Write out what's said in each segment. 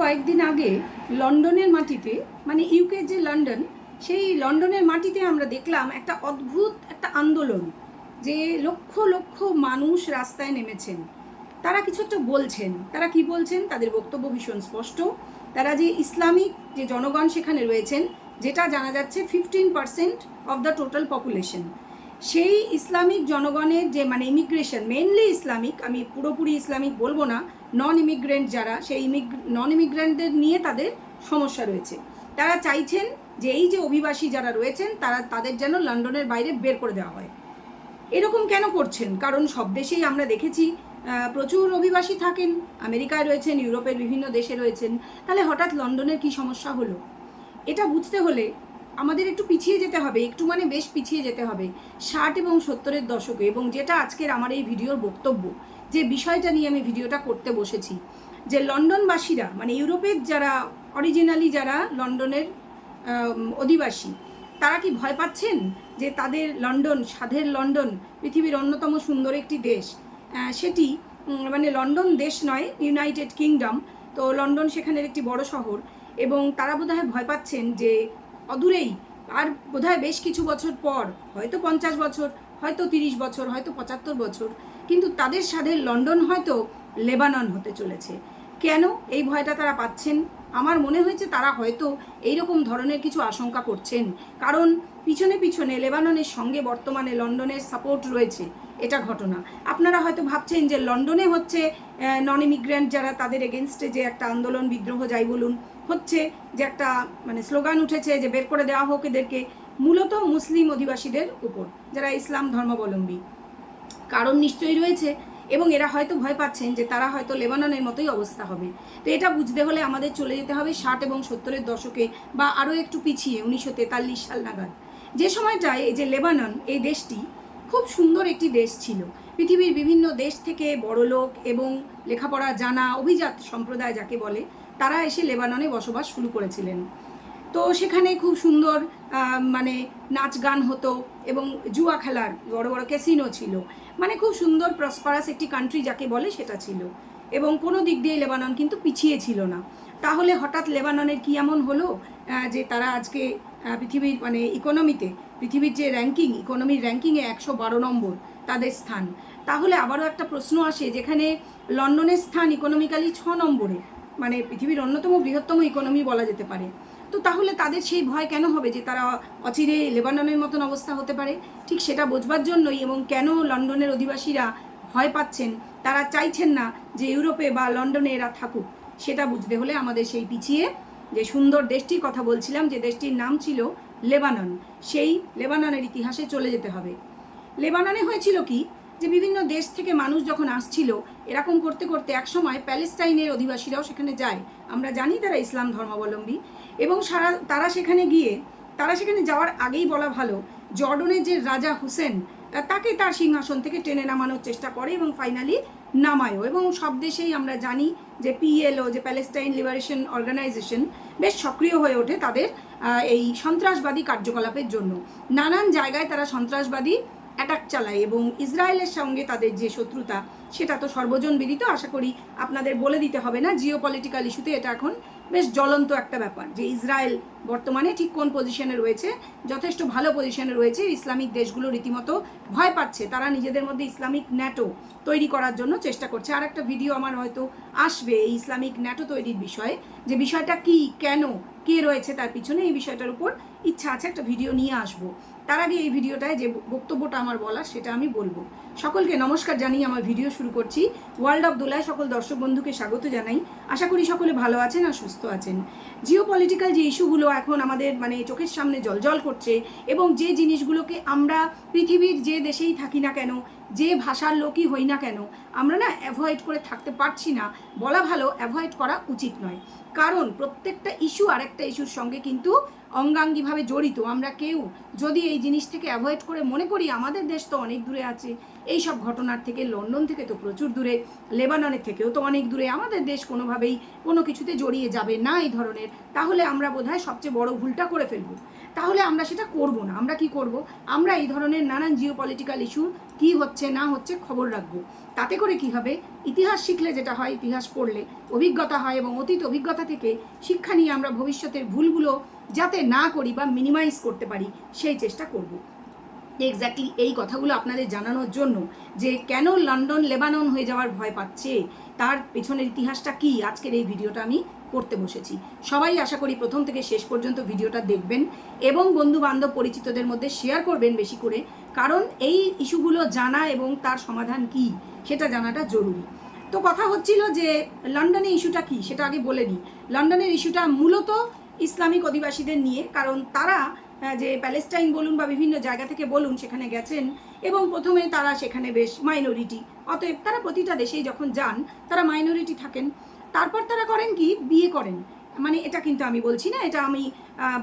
কয়েকদিন আগে লন্ডনের মাটিতে মানে ইউকে যে লন্ডন, সেই লন্ডনের মাটিতে আমরা দেখলাম একটা অদ্ভুত একটা আন্দোলন, যে লক্ষ লক্ষ মানুষ রাস্তায় নেমেছেন। তারা কিছু একটা বলছেন। তারা কি বলছেন? তাদের বক্তব্য ভীষণ স্পষ্ট। তারা যে ইসলামিক যে জনগণ সেখানে রয়েছেন, যেটা জানা যাচ্ছে fifteen percent of the total population সেই ইসলামিক জনগণের যে মানে ইমিগ্রেশন মেনলি ইসলামিক, আমি পুরোপুরি ইসলামিক বলব না নন ইমিগ্রেন্ট যারা, সেই নন ইমিগ্রেন্টদের নিয়ে তাদের সমস্যা রয়েছে। তারা চাইছেন যে এই যে অভিবাসী যারা রয়েছেন, তারা তাদের যেন লন্ডনের বাইরে বের করে দেওয়া হয়। এরকম কেন করছেন? কারণ সব দেশেই আমরা দেখেছি প্রচুর অভিবাসী থাকেন। আমেরিকায় রয়েছেন, ইউরোপের বিভিন্ন দেশে রয়েছেন। তাহলে হঠাৎ লন্ডনের কি সমস্যা হলো? এটা বুঝতে হলে আমাদের একটু পিছিয়ে যেতে হবে, একটু মানে বেশ পিছিয়ে যেতে হবে। ষাট এবং সত্তরের দশকে এবং যেটা আজকের আমার এই ভিডিওর বক্তব্য যে বিষয়টা নিয়ে আমি ভিডিওটা করতে বসেছি, যে লন্ডনবাসীরা মানে ইউরোপের যারা অরিজিনালি যারা লন্ডনের অধিবাসী, তারা কি ভয় পাচ্ছেন যে তাদের লন্ডন স্বাধের লন্ডন, পৃথিবীর অন্যতম সুন্দর একটি দেশ? সেটি মানে লন্ডন দেশ নয় ইউনাইটেড কিংডম তো লন্ডন সেখানের একটি বড় শহর, এবং তারা বোধহয় ভয় পাচ্ছেন যে অদূরেই, আর বোধহয় বেশ কিছু বছর পর, হয়তো পঞ্চাশ বছর, হয়তো তিরিশ বছর, হয়তো পঁচাত্তর বছর কিন্তু তাদের সাথে লন্ডন হয়তো লেবানন হতে চলেছে। কেন এই ভয়টা তারা পাচ্ছেন? আমার মনে হয়েছে তারা হয়তো এইরকম ধরনের কিছু আশঙ্কা করছেন। কারণ পিছনে পিছনে লেবাননের সঙ্গে বর্তমানে লন্ডনের সাপোর্ট রয়েছে। এটা ঘটনা। আপনারা হয়তো ভাবছেন যে লন্ডনে হচ্ছে নন ইমিগ্রেন্ট যারা তাদের এগেনস্টে যে একটা আন্দোলন, বিদ্রোহ যাই বলুন, হচ্ছে যে একটা মানে স্লোগান উঠেছে যে বের করে দেওয়া হোক এদেরকে। মূলত মুসলিম অধিবাসীদের উপর, যারা ইসলাম ধর্মাবলম্বী। কারণ নিশ্চয়ই রয়েছে এবং এরা হয়তো ভয় পাচ্ছেন যে তারা হয়তো লেবাননের মতোই অবস্থা হবে। তো এটা বুঝতে হলে আমাদের চলে যেতে হবে ষাট এবং সত্তরের দশকে বা আরও একটু পিছিয়ে, উনিশশো তেতাল্লিশ সাল নাগাদ। যে সময়টায় এই যে লেবানন, এই দেশটি খুব সুন্দর একটি দেশ ছিল। পৃথিবীর বিভিন্ন দেশ থেকে বড়লোক এবং লেখাপড়া, জানা, অভিজাত সম্প্রদায় যাকে বলে, তারা এসে লেবাননে বসবাস শুরু করেছিলেন। তো সেখানে খুব সুন্দর মানে নাচ গান হতো এবং জুয়া খেলার বড় বড় ক্যাসিনো ছিল। মানে খুব সুন্দর প্রসপারাস একটি কান্ট্রি যাকে বলে সেটা ছিল। এবং কোনো দিক দিয়ে লেবানন কিন্তু পিছিয়ে ছিল না। তাহলে হঠাৎ লেবাননের কি এমন হলো যে তারা আজকে পৃথিবীর মানে ইকোনমিতে পৃথিবীর যে র্যাঙ্কিং ইকোনমির র্যাঙ্কিংয়ে একশো বারো নম্বর, তাদের স্থান। তাহলে আবারও একটা প্রশ্ন আসে, যেখানে লন্ডনের স্থান ইকোনমিক্যালি ছ নম্বরে মানে পৃথিবীর অন্যতম বৃহত্তম ইকোনমি বলা যেতে পারে। তো তাহলে তাদের সেই ভয় কেন হবে যে তারা অচিরে লেবাননের মতন অবস্থা হতে পারে? ঠিক সেটা বোঝবার জন্যই এবং কেন লন্ডনের অধিবাসীরা ভয় পাচ্ছেন? তারা চাইছেন না যে ইউরোপে বা লন্ডনে এরা থাকুক। সেটা বুঝতে হলে আমাদের সেই পিছিয়ে যে সুন্দর দেশটির কথা বলছিলাম, যে দেশটির নাম ছিল লেবানন। সেই লেবাননের ইতিহাসে চলে যেতে হবে। লেবাননে হয়েছিল কি? যে বিভিন্ন দেশ থেকে মানুষ যখন আসছিল, এরকম করতে করতে একসময় প্যালেস্টাইনের অধিবাসীরাও সেখানে যায়। আমরা জানি তারা ইসলাম ধর্মাবলম্বী এবং সারা, তারা সেখানে গিয়ে, তারা সেখানে যাওয়ার আগেই বলা ভালো, জর্ডনের যে রাজা হুসেন তাকে তার সিংহাসন থেকে টেনে নামানোর চেষ্টা করে এবং ফাইনালি নামায়ও এবং সব দেশেই আমরা জানি যে পিএলও যে প্যালেস্টাইন লিবারেশন অর্গানাইজেশন বেশ সক্রিয় হয়ে ওঠে তাদের এই সন্ত্রাসবাদী কার্যকলাপের জন্য। নানান জায়গায় তারা সন্ত্রাসবাদী অ্যাটাক চালায় এবং ইসরায়েলের সঙ্গে তাদের যে শত্রুতা, সেটা তো সর্বজন বিদিত। আশা করি আপনাদের বলে দিতে হবে না জিও পলিটিক্যাল ইস্যুতে এটা এখন বেশ জ্বলন্ত একটা ব্যাপার যে ইসরায়েল বর্তমানে ঠিক কোন পজিশনে রয়েছে, যথেষ্ট ভালো পজিশনে রয়েছে, ইসলামিক দেশগুলো রীতিমতো ভয় পাচ্ছে। তারা নিজেদের মধ্যে ইসলামিক ন্যাটো তৈরি করার জন্য চেষ্টা করছে। আর একটা ভিডিও আমার হয়তো আসবে এই ইসলামিক ন্যাটো তৈরির বিষয়ে, যে বিষয়টা কি, কেন, কে রয়েছে তার পিছনে, এই বিষয়টার উপর ইচ্ছা আছে একটা ভিডিও নিয়ে আসব। তার আগে এই ভিডিওটায় যে বক্তব্যটা আমার বলার, সেটা আমি বলব। সকলকে নমস্কার জানিয়ে আমার ভিডিও শুরু করছি। ওয়ার্ল্ড অফ দোলায় সকল দর্শক বন্ধুকে স্বাগত জানাই। আশা করি সকলে ভালো আছেন আর সুস্থ আছেন। জিও পলিটিক্যাল যে ইস্যুগুলো এখন আমাদের মানে চোখের সামনে জলজল করছে এবং যে জিনিসগুলোকে আমরা পৃথিবীর যে দেশেই থাকি না কেন, যে ভাষার লোকই হই না কেন, আমরা না অ্যাভয়েড করে থাকতে পারছি না। বলা ভালো অ্যাভয়েড করা উচিত নয়। কারণ প্রত্যেকটা ইস্যু আর একটা ইস্যুর সঙ্গে কিন্তু অঙ্গাঙ্গিভাবে জড়িত। আমরা কেউ যদি এই জিনিস থেকে অ্যাভয়েড করে মনে করি, আমাদের দেশ তো অনেক দূরে আছে। এই সব ঘটনার থেকে, লন্ডন থেকে তো প্রচুর দূরে, লেবাননের থেকেও তো অনেক দূরে, আমাদের দেশ কোনোভাবেই কোনো কিছুতে জড়িয়ে যাবে না এই ধরনের। তাহলে আমরা বোধহয় সবচেয়ে বড় ভুলটা করে ফেলব। তাহলে আমরা সেটা করব না। আমরা কি করব? আমরা এই ধরনের নানান জিও পলিটিক্যাল ইস্যু কী হচ্ছে, না হচ্ছে খবর রাখব। তাতে করে কি হবে? ইতিহাস শিখলে যেটা হয়, ইতিহাস পড়লে অভিজ্ঞতা হয় এবং অতীত অভিজ্ঞতা থেকে শিক্ষা নিয়ে আমরা ভবিষ্যতের ভুলগুলো যাতে না করি বা মিনিমাইজ করতে পারি, সেই চেষ্টা করব। এক্স্যাক্টলি এই কথাগুলো আপনাদের জানানোর জন্য যে কেন লন্ডন, লেবানন হয়ে যাওয়ার ভয় পাচ্ছে, তার পেছনের ইতিহাসটা কি? আজকের এই ভিডিওটা আমি করতে বসেছি। সবাই আশা করি প্রথম থেকে শেষ পর্যন্ত ভিডিওটা দেখবেন এবং বন্ধু বান্ধব পরিচিতদের মধ্যে শেয়ার করবেন বেশি করে, কারণ এই ইস্যুগুলো জানা এবং তার সমাধান কি সেটা জানাটা জরুরি। তো কথা হচ্ছিল যে লন্ডনের ইস্যুটা কি সেটা আগে বলে নিই। লন্ডনের ইস্যুটা মূলত ইসলামিক অধিবাসীদের নিয়ে, কারণ তারা যে প্যালেস্টাইন বলুন বা বিভিন্ন জায়গা থেকে বলুন সেখানে গেছেন এবং প্রথমে তারা সেখানে বেশ মাইনরিটি অতএব তারা প্রতিটা দেশেই যখন যান, তারা মাইনরিটি থাকেন। তারপর তারা করেন কি? বিয়ে করেন। মানে এটা কিন্তু আমি বলছি না, এটা আমি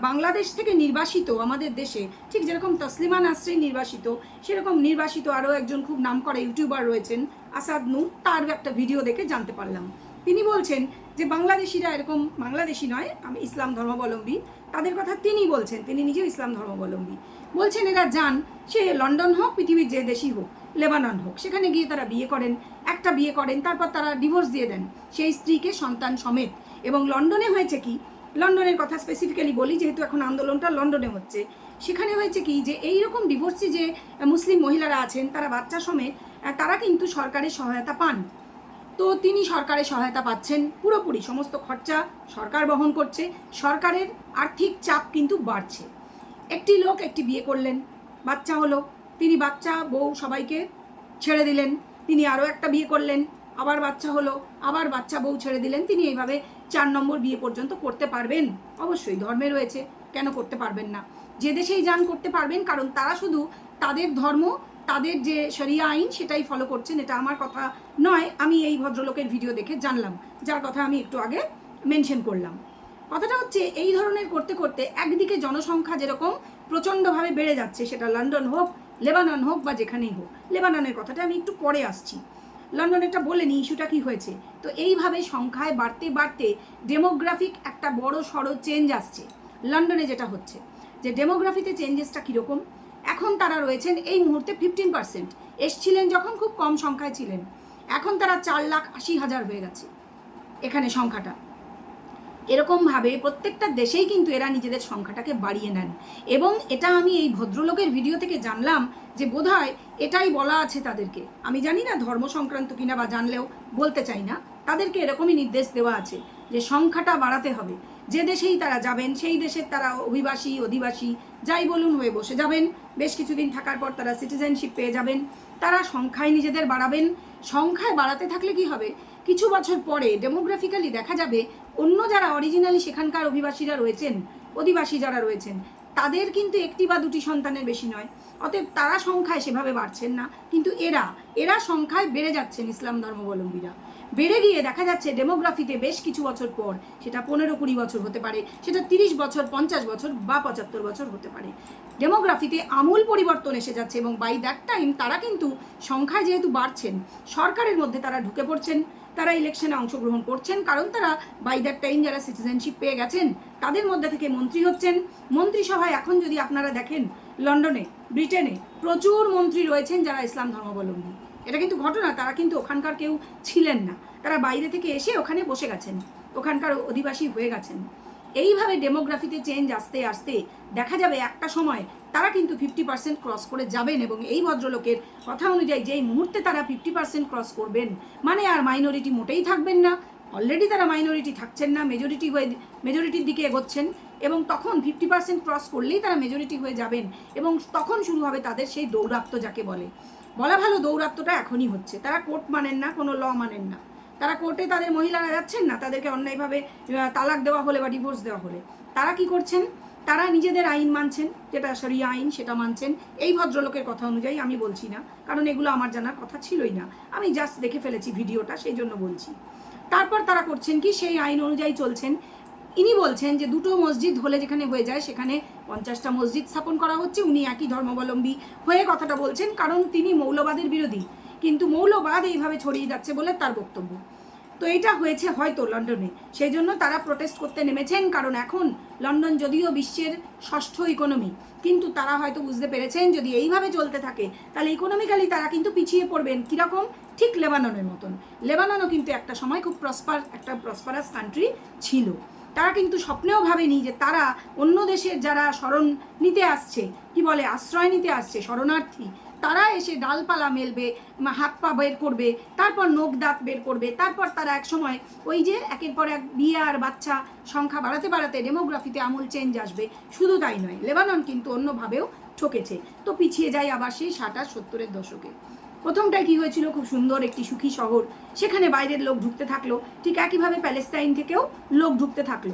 বাংলাদেশ থেকে নির্বাসিত আমাদের দেশে, ঠিক যেরকম তসলিমা নাসরিন নির্বাসিত, সেরকম নির্বাসিত আরও একজন খুব নাম করা ইউটিউবার রয়েছেন, আসাদ নূর, তার একটা ভিডিও দেখে জানতে পারলাম। তিনি বলছেন যে বাংলাদেশিরা এরকম বাংলাদেশি নয়, আমি ইসলাম ধর্মাবলম্বী। তাদের কথা তিনি বলছেন, তিনি নিজেও ইসলাম ধর্মাবলম্বী। বলছেন, এরা যান, সে লন্ডন হোক, পৃথিবীর যে দেশই হোক, লেবানন হোক, সেখানে গিয়ে তারা বিয়ে করেন, একটা বিয়ে করেন, তারপর তারা ডিভোর্স দিয়ে দেন, সেই স্ত্রীকে সন্তান সমেত। এবং লন্ডনে হয়েছে কি, লন্ডনের কথা স্পেসিফিক্যালি বলি, যেহেতু এখন আন্দোলনটা লন্ডনে হচ্ছে, সেখানে হয়েছে কি যে এই রকম ডিভোর্সি যে মুসলিম মহিলারা আছেন, তারা বাচ্চা সমেত, তারা কিন্তু সরকারের সহায়তা পান। তো তিনি সরকারের সহায়তা পাচ্ছেন। পুরোপুরি সমস্ত খরচা সরকার বহন করছে। সরকারের আর্থিক চাপ কিন্তু বাড়ছে। একটি লোক একটি বিয়ে করলেন, বাচ্চা হলো। তিনি বাচ্চা, বউ সবাইকে ছেড়ে দিলেন। তিনি আরও একটা বিয়ে করলেন, আবার বাচ্চা হলো। আবার বাচ্চা, বউ ছেড়ে দিলেন। তিনি এইভাবে চার নম্বর বিয়ে পর্যন্ত করতে পারবেন। অবশ্যই ধর্মে রয়েছে, কেন করতে পারবেন না? যে দেশেই যান করতে পারবেন, কারণ তারা শুধু তাদের ধর্ম তাদের যে শরিয়া আইন সেটাই ফলো করছেন, এটা আমার কথা নয়। আমি এই ভদ্রলোকের ভিডিও দেখে জানলাম, যার কথা আমি একটু আগে মেনশন করলাম। কথাটা হচ্ছে, এই ধরনের করতে করতে একদিকে জনসংখ্যা যেরকম প্রচণ্ডভাবে বেড়ে যাচ্ছে, সেটা লন্ডন হোক, লেবানন হোক বা যেখানেই হোক, লেবাননের কথাটা আমি একটু পরে আসছি। লন্ডনেরটা বলে নি, ইস্যুটা কি হয়েছে? তো এইভাবে সংখ্যায় বাড়তে বাড়তে ডেমোগ্রাফিক একটা বড় সড়ো চেঞ্জ আসছে। লন্ডনে যেটা হচ্ছে, যে ডেমোগ্রাফিতে চেঞ্জেসটা কীরকম? এখন তারা রয়েছেন এই মুহূর্তে ফিফটিন পার্সেন্ট এসছিলেন যখন খুব কম সংখ্যায় ছিলেন। এখন তারা চার লাখ আশি হাজার হয়ে গেছে এখানে সংখ্যাটা। এরকমভাবে প্রত্যেকটা দেশেই কিন্তু এরা নিজেদের সংখ্যাটাকে বাড়িয়ে নেন। এবং এটা আমি এই ভদ্রলোকের ভিডিও থেকে জানলাম যে বোধহয় এটাই বলা আছে তাদেরকে। আমি জানি না ধর্ম সংক্রান্ত কিনা বা জানলেও বলতে চাই না। তাদেরকে এরকমই নির্দেশ দেওয়া আছে যে সংখ্যাটা বাড়াতে হবে। যে দেশেই তারা যাবেন, সেই দেশের তারা অভিবাসী, অধিবাসী, যাই বলুন হয়ে বসে যাবেন। বেশ কিছুদিন থাকার পর তারা সিটিজেনশিপ পেয়ে যাবেন। তারা সংখ্যায় নিজেদের বাড়াবেন। সংখ্যায় বাড়াতে থাকলে কি হবে? কিছু বছর পরে ডেমোগ্রাফিক্যালি দেখা যাবে, অন্য যারা অরিজিনালি সেখানকার অভিবাসীরা রয়েছেন, অধিবাসী যারা রয়েছেন, তাদের কিন্তু একটি বা দুটি সন্তানের বেশি নয়। অতএব তারা সংখ্যায় সেভাবে বাড়ছেন না। কিন্তু এরা এরা সংখ্যায় বেড়ে যাচ্ছেন ইসলাম ধর্মাবলম্বীরা। বেড়ে গিয়ে দেখা যাচ্ছে ডেমোগ্রাফিতে বেশ কিছু বছর পর সেটা পনেরো কুড়ি বছর হতে পারে, সেটা তিরিশ বছর, পঞ্চাশ বছর বা পঁচাত্তর বছর হতে পারে। ডেমোগ্রাফিতে আমূল পরিবর্তন এসে যাচ্ছে এবং বাই দ্যাট টাইম তারা কিন্তু সংখ্যায় যেহেতু বাড়ছেন, সরকারের মধ্যে তারা ঢুকে পড়ছেন, তারা ইলেকশনে অংশগ্রহণ করছেন, কারণ তারা বাই দ্যাট টাইম যারা সিটিজেনশিপ পেয়ে গেছেন, তাদের মধ্যে থেকে মন্ত্রী হচ্ছেন। মন্ত্রিসভায় এখন যদি আপনারা দেখেন, লন্ডনে, ব্রিটেনে প্রচুর মন্ত্রী রয়েছেন যারা ইসলাম ধর্মাবলম্বী। এটা কিন্তু ঘটনা, তারা কিন্তু ওখানকার কেউ ছিলেন না। তারা বাইরে থেকে এসে ওখানে বসে গেছেন, ওখানকার অধিবাসী হয়ে গেছেন। এইভাবে ডেমোগ্রাফিতে চেঞ্জ আসতে আসতে দেখা যাবে একটা সময় তারা কিন্তু ফিফটি পার্সেন্ট ক্রস করে যাবেন এবং এই ভদ্রলোকের কথা অনুযায়ী যেই মুহূর্তে তারা ফিফটি পার্সেন্ট ক্রস করবেন মানে আর মাইনরিটি মোটেই থাকবেন না। অলরেডি তারা মাইনরিটি থাকছেন না মেজরিটি হয়ে মেজরিটির দিকে এগোচ্ছেন এবং তখন ফিফটি পার্সেন্ট ক্রস করলেই তারা মেজরিটি হয়ে যাবেন এবং তখন শুরু হবে তাদের সেই দৌরাত্ম যাকে বলে। বলা ভালো দৌরাত্মটা এখনই হচ্ছে। তারা কোর্ট মানেন না, কোনো ল মানেন না। তারা কোর্টে তাদের মহিলারা যাচ্ছেন না, তাদেরকে অন্যায়ভাবে তালাক দেওয়া হলে বা ডিভোর্স দেওয়া হলে। তারা কি করছেন? তারা নিজেদের আইন মানছেন, যেটা সরিয়া আইন, সেটা মানছেন। এই ভদ্রলোকের কথা অনুযায়ী আমি বলছি না, কারণ এগুলো আমার জানার কথা ছিলই না। আমি জাস্ট দেখে ফেলেছি ভিডিওটা, সেই জন্য বলছি। তারপর তারা করছেন কি? সেই আইন অনুযায়ী চলছেন। ইনি বলছেন যে দুটো মসজিদ হলে যেখানে হয়ে যায়, সেখানে পঞ্চাশটা মসজিদ স্থাপন করা হচ্ছে। উনি একই ধর্মাবলম্বী হয়ে কথাটা বলছেন, কারণ তিনি মৌলবাদের বিরোধী। কিন্তু মৌলবাদ এইভাবে ছড়িয়ে যাচ্ছে বলে তার বক্তব্য। তো এটা হয়েছে হয়তো লন্ডনে। সেই জন্য তারা প্রোটেস্ট করতে নেমেছেন, কারণ এখন লন্ডন যদিও বিশ্বের ষষ্ঠ ইকোনমি কিন্তু তারা হয়তো বুঝতে পেরেছেন যদি এইভাবে চলতে থাকে, তাহলে ইকোনমিক্যালি তারা কিন্তু পিছিয়ে পড়বেন কীরকম? ঠিক লেবাননের মতন। লেবাননও কিন্তু একটা সময় খুব প্রসপার একটা প্রসপারাস কান্ট্রি ছিল। তারা কিন্তু স্বপ্নেও ভাবেনি যে তারা অন্য দেশের যারা শরণ নিতে আসছে, কি বলে, আশ্রয় নিতে আসছে, শরণার্থী তারা এসে ডালপালা মেলবে হাত পা বের করবে, তারপর নখ দাঁত বের করবে, তারপর তারা এক সময় ওই যে একের পর এক বিয়ে আর বাচ্চা সংখ্যা বাড়াতে বাড়াতে ডেমোগ্রাফিতে আমূল চেঞ্জ আসবে। শুধু তাই নয়, লেবানন কিন্তু অন্যভাবেও ঠকেছে। তো পিছিয়ে যায় আবার সেই ষাট আর সত্তরের দশকে। প্রথমটায় কি হয়েছিল? খুব সুন্দর একটি সুখী শহর। সেখানে বাইরের লোক ঢুকতে থাকল। ঠিক একইভাবে প্যালেস্টাইন থেকেও লোক ঢুকতে থাকল।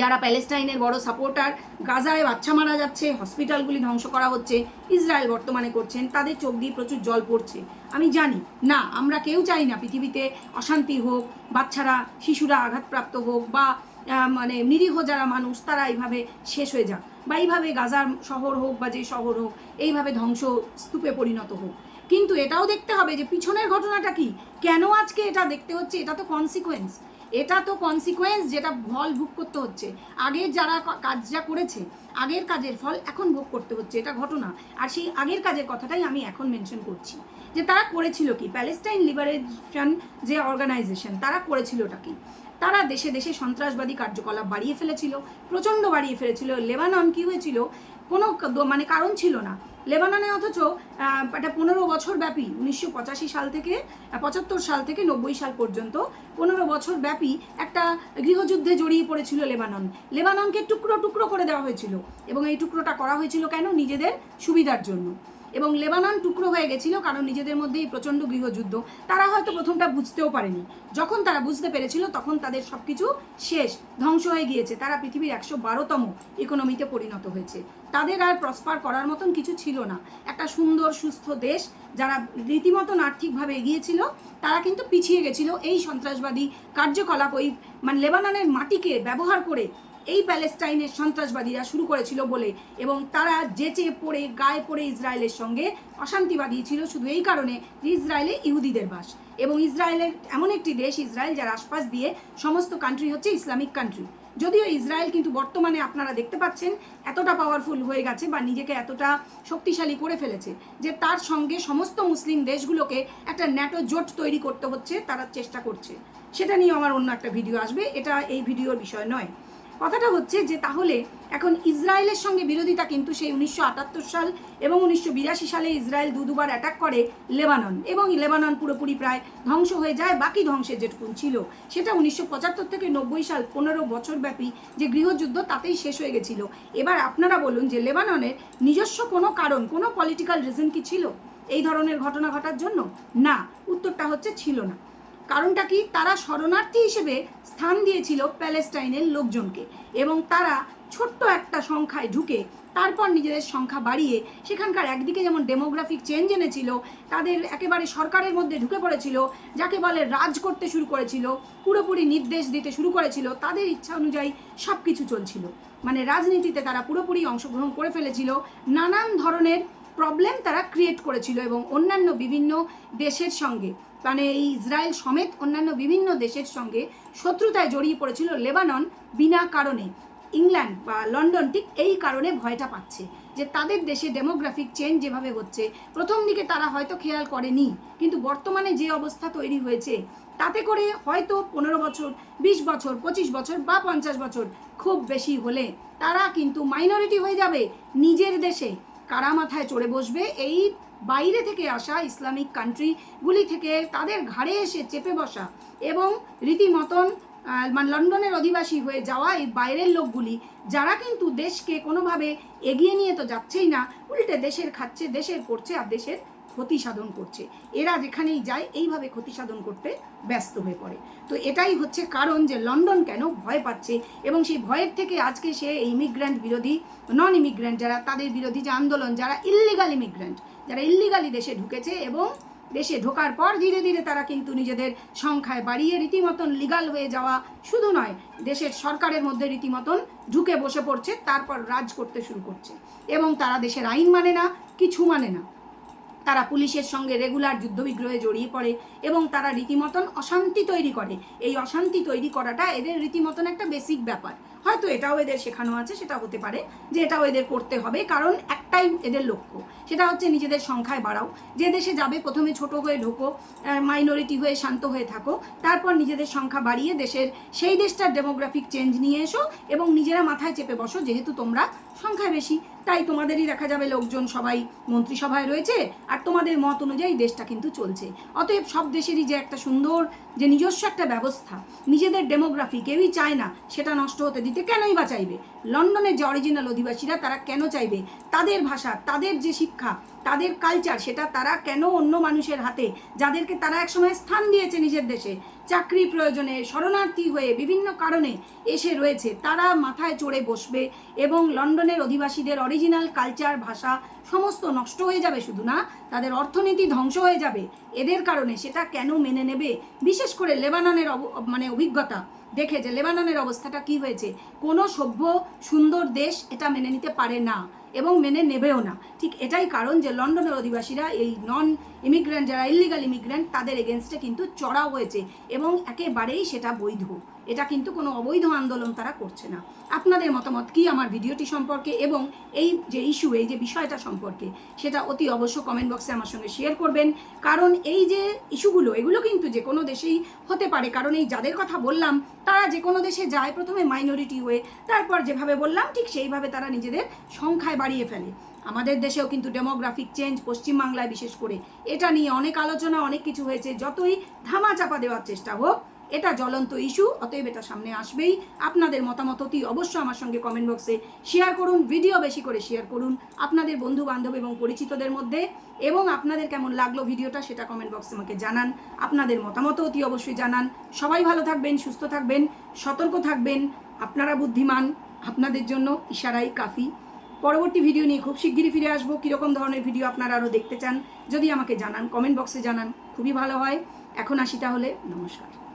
যারা প্যালেস্টাইনের বড় সাপোর্টার, গাজায় বাচ্চা মারা যাচ্ছে, হসপিটালগুলি ধ্বংস করা হচ্ছে, ইসরায়েল বর্তমানে করছেন, তাদের চোখ দিয়ে প্রচুর জল পড়ছে। আমি জানি, না, আমরা কেউ চাই না পৃথিবীতে অশান্তি হোক, বাচ্চারা, শিশুরা আঘাতপ্রাপ্ত হোক, বা মানে নিরীহ যারা মানুষ, তারা এইভাবে শেষ হয়ে যাক, বা এইভাবে গাজার শহর হোক, বা যে শহর হোক, এইভাবে ধ্বংস স্তূপে পরিণত হোক। কিন্তু এটাও দেখতে হবে যে পিছনের ঘটনাটা কি? কেন আজকে এটা দেখতে হচ্ছে? এটা তো কনসিকোয়েন্স এটা তো কনসিকোয়েন্স যেটা ফল ভোগ করতে হচ্ছে। আগের যারা কাজ যা করেছে, আগের কাজের ফল এখন ভোগ করতে হচ্ছে, এটা ঘটনা। আর সেই আগের কাজের কথাটাই আমি এখন মেনশন করছি। যে তারা করেছিল কি? প্যালেস্টাইন লিবারেশন যে অর্গানাইজেশন তারা করেছিলটা কি? তারা দেশে দেশে সন্ত্রাসবাদী কার্যকলাপ বাড়িয়ে ফেলেছিল, প্রচণ্ড বাড়িয়ে ফেলেছিল। লেবানন কি হয়েছিল? কোনো মানে কারণ ছিল না। লেবাননে অথচ একটা পনেরো বছর ব্যাপী, উনিশশো পঁচাশি সাল থেকে পঁচাত্তর সাল থেকে নব্বই সাল পর্যন্ত পনেরো বছর ব্যাপী একটা গৃহযুদ্ধে জড়িয়ে পড়েছিল লেবানন। লেবাননকে টুকরো টুকরো করে দেওয়া হয়েছিল এবং এই টুকরোটা করা হয়েছিল কেন? নিজেদের সুবিধার জন্য। এবং লেবানন টুকরো হয়ে গেছিল কারণ নিজেদের মধ্যেই প্রচণ্ড গৃহযুদ্ধ। তারা হয়তো প্রথমটা বুঝতেও পারেনি। যখন তারা বুঝতে পেরেছিল, তখন তাদের সব কিছু শেষ, ধ্বংস হয়ে গিয়েছে। তারা পৃথিবীর একশো বারোতম ইকোনমিতে পরিণত হয়েছে। তাদের আর প্রসপার করার মতন কিছু ছিল না। একটা সুন্দর, সুস্থ দেশ যারা রীতিমতন আর্থিকভাবে এগিয়েছিল, তারা কিন্তু পিছিয়ে গেছিল। এই সন্ত্রাসবাদী কার্যকলাপ ওই মানে লেবাননের মাটিকে ব্যবহার করে এই প্যালেস্টাইনের সন্ত্রাসবাদীরা শুরু করেছিল বলে এবং তারা যেচে পড়ে, গায়ে পড়ে ইসরায়েলের সঙ্গে অশান্তি বাঁধিয়েছিল শুধু এই কারণে যে ইসরায়েলে ইহুদিদের বাস এবং ইসরায়েলের এমন একটি দেশ, ইসরায়েল, যার আশপাশ দিয়ে সমস্ত কান্ট্রি হচ্ছে ইসলামিক কান্ট্রি যদিও ইসরায়েল কিন্তু বর্তমানে আপনারা দেখতে পাচ্ছেন এতটা পাওয়ারফুল হয়ে গেছে বা নিজেকে এতটা শক্তিশালী করে ফেলেছে যে তার সঙ্গে সমস্ত মুসলিম দেশগুলোকে একটা ন্যাটো জোট তৈরি করতে হচ্ছে, তারা চেষ্টা করছে। সেটা নিয়ে আমার অন্য একটা ভিডিও আসবে। এটা এই ভিডিওর বিষয় নয়। কথাটা হচ্ছে যে তাহলে এখন ইসরায়েলের সঙ্গে বিরোধিতা কিন্তু সেই উনিশশো আটাত্তর সাল এবং উনিশশো বিরাশি সালে ইসরায়েল দু দুবার অ্যাটাক করে লেবানন এবং লেবানন পুরোপুরি প্রায় ধ্বংস হয়ে যায়, বাকি ধ্বংসের যেটুকুন ছিল। সেটা উনিশশো পঁচাত্তর থেকে নব্বই সাল পনেরো বছর ব্যাপী যে গৃহযুদ্ধ, তাতেই শেষ হয়ে গেছিল। এবার আপনারা বলুন যে লেবাননের নিজস্ব কোনো কারণ, কোনো পলিটিক্যাল রিজন কি ছিল এই ধরনের ঘটনা ঘটার জন্য? না, উত্তরটা হচ্ছে ছিল না। কারণটা কি? তারা শরণার্থী হিসেবে স্থান দিয়েছিল প্যালেস্টাইনের লোকজনকে এবং তারা ছোট্ট একটা সংখ্যায় ঢুকে তারপর নিজেদের সংখ্যা বাড়িয়ে সেখানকার একদিকে যেমন ডেমোগ্রাফিক চেঞ্জ এনেছিল, তাদের একেবারে সরকারের মধ্যে ঢুকে পড়েছিল, যাকে বলে রাজ করতে শুরু করেছিল, পুরোপুরি নির্দেশ দিতে শুরু করেছিল, তাদের ইচ্ছা অনুযায়ী সব কিছু চলছিল। মানে রাজনীতিতে তারা পুরোপুরি অংশগ্রহণ করে ফেলেছিল, নানান ধরনের প্রবলেম তারা ক্রিয়েট করেছিল এবং অন্যান্য বিভিন্ন দেশের সঙ্গে মানে এই ইসরায়েল সমেত অন্যান্য বিভিন্ন দেশের সঙ্গে শত্রুতায় জড়িয়ে পড়েছিল লেবানন বিনা কারণে। ইংল্যান্ড বা লন্ডন ঠিক এই কারণে ভয়টা পাচ্ছে যে তাদের দেশে ডেমোগ্রাফিক চেঞ্জ যেভাবে হচ্ছে, প্রথম দিকে তারা হয়তো খেয়াল করেনি, কিন্তু বর্তমানে যে অবস্থা তৈরি হয়েছে, তাতে করে হয়তো পনেরো বছর, বিশ বছর, পঁচিশ বছর বা পঞ্চাশ বছর খুব বেশি হলে তারা কিন্তু মাইনরিটি হয়ে যাবে নিজের দেশে। কারা মাথায় চড়ে বসবে? এই বাইরে থেকে আসা ইসলামিক কান্ট্রিগুলি থেকে তাদের ঘাড়ে এসে চেপে বসা এবং রীতিমতন মানে লন্ডনের অধিবাসী হয়ে যাওয়া এই বাইরের লোকগুলি, যারা কিন্তু দেশকে কোনোভাবে এগিয়ে নিয়ে তো যাচ্ছেই না, উল্টে দেশের খাচ্ছে, দেশের করছে আর দেশের ক্ষতি সাধন করছে। এরা যেখানেই যায়, এইভাবে ক্ষতি সাধন করতে ব্যস্ত হয়ে পড়ে। তো এটাই হচ্ছে কারণ যে লন্ডন কেন ভয় পাচ্ছে এবং সেই ভয়ের থেকে আজকে সে ইমিগ্র্যান্ট বিরোধী নন ইমিগ্র্যান্ট যারা, তাদের বিরোধী যে আন্দোলন, যারা ইল্লিগাল ইমিগ্র্যান্ট যারা ইল্লিগালি দেশে ঢুকেছে এবং দেশে ঢোকার পর ধীরে ধীরে তারা কিন্তু নিজেদের সংখ্যায় বাড়িয়ে রীতিমতন লিগাল হয়ে যাওয়া শুধু নয়, দেশের সরকারের মধ্যে রীতিমতন ঢুকে বসে পড়ছে, তারপর রাজ করতে শুরু করছে। এবং তারা দেশের আইন মানে না, কিছু মানে না। তারা পুলিশের সঙ্গে রেগুলার যুদ্ধবিগ্রহে জড়িয়ে পড়ে এবং তারা রীতিমতন অশান্তি তৈরি করে। এই অশান্তি তৈরি করাটা এদের রীতিমতন একটা বেসিক ব্যাপার। হয়তো এটাও এদের শেখানো আছে, সেটা হতে পারে যে এটাও এদের করতে হবে, কারণ একটাই এদের লক্ষ্য। সেটা হচ্ছে নিজেদের সংখ্যায় বাড়াও। যে দেশে যাবে, প্রথমে ছোট হয়ে ঢোকো মাইনরিটি হয়ে শান্ত হয়ে থাকো, তারপর নিজেদের সংখ্যা বাড়িয়ে দেশের সেই দেশটার ডেমোগ্রাফিক চেঞ্জ নিয়ে এসো এবং নিজেরা মাথায় চেপে বসো, যেহেতু তোমরা সংখ্যায় বেশি। তাই তোমাদেরই দেখা যাবে লোকজন সবাই মন্ত্রিসভায় রয়েছে আর তোমাদের মত অনুযায়ী দেশটা কিন্তু চলছে। অতএব সব দেশেরই যে একটা সুন্দর, যে নিজস্ব একটা ব্যবস্থা, নিজেদের ডেমোগ্রাফি কেউই চায় না সেটা নষ্ট হতে দিতে কেনই বা চাইবে? লন্ডনের যে অরিজিনাল অধিবাসীরা তারা কেন চাইবে? তাদের ভাষা, তাদের যে শিক্ষা তাদের কালচার সেটা তারা কেন অন্য মানুষের হাতে? যাদেরকে তারা একসময় স্থান দিয়েছে নিজের দেশে। চাকরি প্রয়োজনে শরণার্থী হয়ে বিভিন্ন কারণে এসে রয়েছে। তারা মাথায় চড়ে বসবে এবং লন্ডনের অধিবাসীদের অরিজিনাল কালচার ভাষা সমস্ত নষ্ট হয়ে যাবে শুধু না, তাদের অর্থনীতি ধ্বংস হয়ে যাবে। এদের কারণে সেটা কেন মেনে নেবে? বিশেষ করে লেবাননের মানে অভিজ্ঞতা। দেখে যে লেবাননের অবস্থাটা কি হয়েছে? কোনো সভ্য সুন্দর দেশ এটা মেনে নিতে পারে না। এবং মেনে নেবেও না। ঠিক এটাই কারণ যে লন্ডনের অধিবাসীরা এই নন ইমিগ্রেন্ট যারা ইলিগাল ইমিগ্রেন্ট তাদের এগেনস্টে কিন্তু চড়াও হয়েছে এবং একেবারেই সেটা বৈধ। এটা কিন্তু কোনো অবৈধ আন্দোলন তারা করছে না। আপনাদের মতামত কি আমার ভিডিওটি সম্পর্কে এবং এই যে ইস্যু এই যে বিষয়টা সম্পর্কে? সেটা অতি অবশ্য কমেন্ট বক্সে আমার সঙ্গে শেয়ার করবেন। কারণ এই যে ইস্যুগুলো এগুলো কিন্তু যে কোনো দেশেই হতে পারে। কারণ এই যাদের কথা বললাম, তারা যে কোনো দেশে যায় প্রথমে মাইনরিটি হয়ে, তারপর যেভাবে বললাম, ঠিক সেইভাবে তারা নিজেদের সংখ্যায় বাড়িয়ে ফেলে। আমাদের দেশেও কিন্তু ডেমোগ্রাফিক চেঞ্জ পশ্চিমবাংলায় বিশেষ করে। এটা নিয়ে অনেক আলোচনা, অনেক কিছু হয়েছে। যতই ধামা চাপা দেওয়ার চেষ্টা হোক, এটা জ্বলন্ত ইস্যু অতএব এটা সামনে আসবেই। আপনাদের মতামত অতি অবশ্য আমার সঙ্গে কমেন্ট বক্সে শেয়ার করুন ভিডিও বেশি করে শেয়ার করুন আপনাদের বন্ধু বান্ধব এবং পরিচিতদের মধ্যে। এবং আপনাদের কেমন লাগল ভিডিওটা সেটা কমেন্ট বক্সে আমাকে জানান। আপনাদের মতামত অতি অবশ্যই জানান। সবাই ভালো থাকবেন, সুস্থ থাকবেন, সতর্ক থাকবেন। আপনারা বুদ্ধিমান, আপনাদের জন্য ইশারাই কাফি। পরবর্তী ভিডিও নিয়ে খুব শিগগিরই ফিরে আসব। কীরকম ধরনের ভিডিও আপনারা আরও দেখতে চান, যদি আমাকে জানান কমেন্ট বক্সে জানান, খুবই ভালো হয়। এখন আসি তাহলে, নমস্কার।